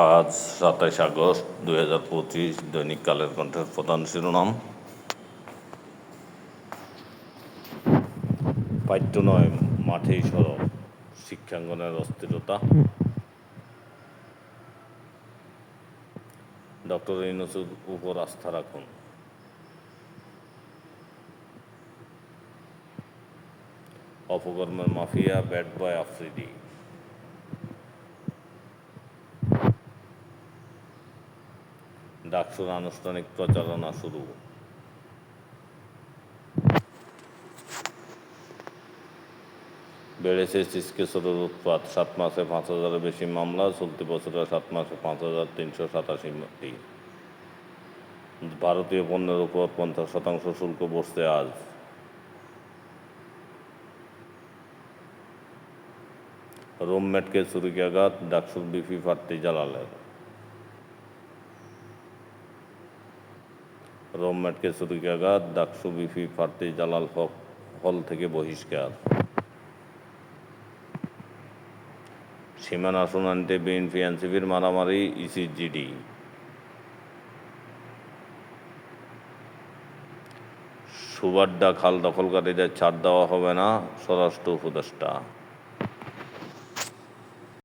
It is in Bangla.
আজ সাতাইশ আগস্ট দুই হাজার পঁচিশ দৈনিক কালের কণ্ঠের প্রধান শিরোনাম। পাঠ্য নয়, মাঠেই সরব, শিক্ষাঙ্গনের অস্থিরতা। ডক্টর ইউনুসের উপর আস্থা রাখুন। অপকর্মের মাফিয়া ব্যাট বয় আফ্রিদি। ডাকসুর আনুষ্ঠানিক প্রচারণা শুরু। বেড়েছে সিসকেশ্বরের উৎপাত। সাত মাসে পাঁচ হাজারের বেশি মামলা, চলতি বছরে সাত মাসে পাঁচ হাজার তিনশো সাতাশিটি ভারতীয় পণ্যের উপর পঞ্চাশ শতাংশ শুল্ক বসছে আজ। রুমমেটকে ছুরিকাঘাত, ডাকসুর বিপি প্রার্থী জালালের। রুমমেটকে ছুরিকাঘাত ডাকসু বিপি প্রার্থী জালাল হক হল থেকে বহিষ্কার। সীমানা শুনানিতে বিএনপি, এনসিপির মারামারি, ইসিজিডি। সুবাড্ডা খাল দখলকারীদের ছাড় দেওয়া হবে না, স্বরাষ্ট্র উপদেষ্টা।